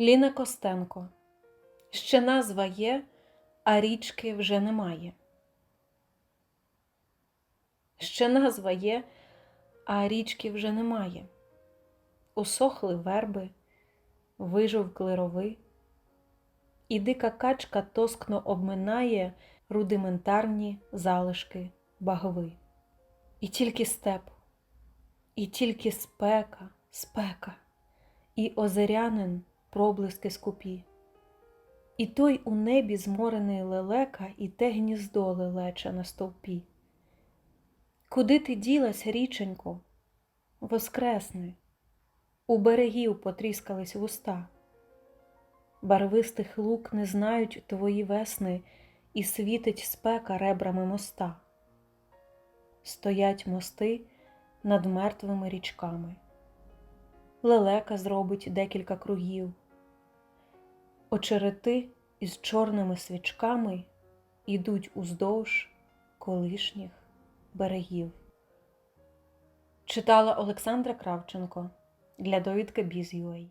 Ліна Костенко. Ще назва є, а річки вже немає. Ще назва є, а річки вже немає. Усохли верби, вижовкли рови, і дика качка тоскно обминає рудиментарні залишки багви. І тільки степ, і тільки спека, спека, і озерянин проблиски скупі. І той у небі зморений лелека, і те гніздо лелече на стовпі. Куди ти ділась, річенько? Воскресни, у берегів потріскались вуста. Барвистих лук не знають твої весни, і світить спека ребрами моста. Стоять мости над мертвими річками. Лелека зробить декілька кругів. Очерети із чорними свічками ідуть уздовж колишніх берегів. Читала Олександра Кравченко для довідки Біз.UA